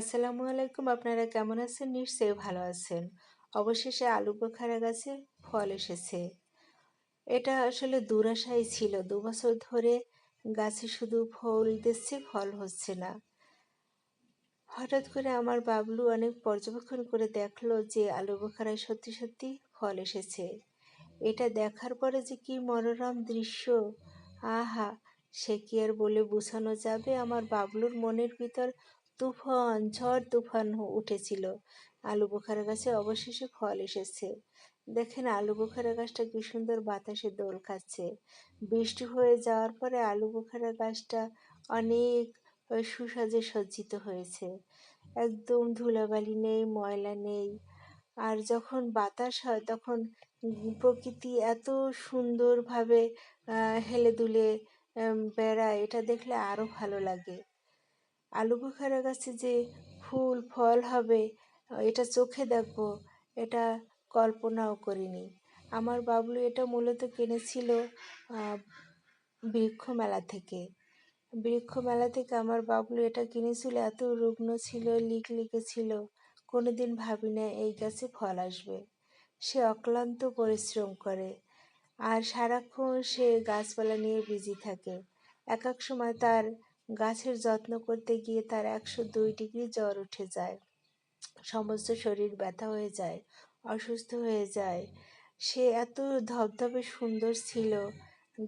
আসসালামু আলাইকুম, আপনারা কেমন আছেন? নিশ্চয়ই ভালো আছেন। অবশেষে আলু বোখারা গাছে ফল এসেছে। এটা আসলে দুরাশাই ছিল। দু বছর ধরে গাছে শুধু ফল দিচ্ছে, ফল হচ্ছে না। হঠাৎ করে আমার বাবলু অনেক পর্যবেক্ষণ করে দেখল যে আলু বোখারায় সত্যি সত্যি ফল এসেছে। এটা দেখার পরে যে কি মনোরম দৃশ্য। আহা, সে কি আর বলে বোঝানো যাবে? আমার বাবলুর মনের ভিতর তুফান, ঝড় তুফান উঠেছিল। আলু বোখারা গাছে অবশেষে ফল এসেছে। দেখেন, আলু বোখারা গাছটা কি সুন্দর বাতাসে দোল খাচ্ছে। বৃষ্টি হয়ে যাওয়ার পরে আলু বোখারা গাছটা অনেক সুসাজে সজ্জিত হয়েছে। একদম ধুলাবালি নেই, ময়লা নেই। আর যখন বাতাস হয়, তখন প্রকৃতি এত সুন্দরভাবে হেলে দুলে বেড়ায়। এটা দেখলে আরও ভালো লাগে। আলু বোখারা গাছে যে ফুল, ফল হবে, এটা চোখে দেখব, এটা কল্পনাও করিনি। আমার বাবলু এটা মূলত কিনেছিল বৃক্ষ মেলা থেকে। বৃক্ষ মেলা থেকে আমার বাবলু এটা কিনেছিল, এত রুগ্ন ছিল, লিক লিকে ছিল কোনোদিন ভাবি না এই গাছে ফল আসবে। সে অক্লান্ত পরিশ্রম করে, আর সারাক্ষণ সে গাছপালা নিয়ে বিজি থাকে। এক এক সময় তার গাছের যত্ন করতে গিয়ে তার একশো দুই ডিগ্রি জ্বর উঠে যায়। সমস্ত শরীর ব্যথা হয়ে যায়, অসুস্থ হয়ে যায়। সে এত ধবধবে সুন্দর ছিল।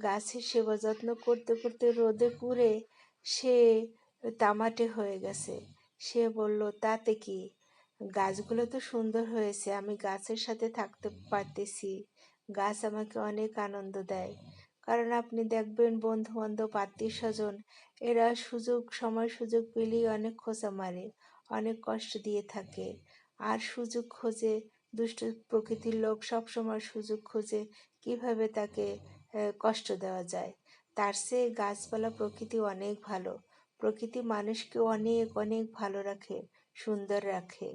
গাছের সেবা যত্ন করতে করতে রোদে পুড়ে সে তামাটে হয়ে গেছে। সে বলল, তাতে কি? গাছগুলো তো সুন্দর হয়েছে, আমি গাছের সাথে থাকতে পারতেছি। গাছ আমাকে অনেক আনন্দ দেয়। কারণ আপনি দেখবেন বন্ধু বান্ধব আত্মীয় স্বজন এরা সুযোগ, সময় সুযোগ পেলেই অনেক খোঁচা মারে, অনেক কষ্ট দিয়ে থাকে। আর সুযোগ খোঁজে, দুষ্ট প্রকৃতির লোক সবসময় সুযোগ খোঁজে কীভাবে তাকে কষ্ট দেওয়া যায়। তার চেয়ে গাছপালা প্রকৃতি অনেক ভালো। প্রকৃতি মানুষকে অনেক অনেক ভালো রাখে, সুন্দর রাখে।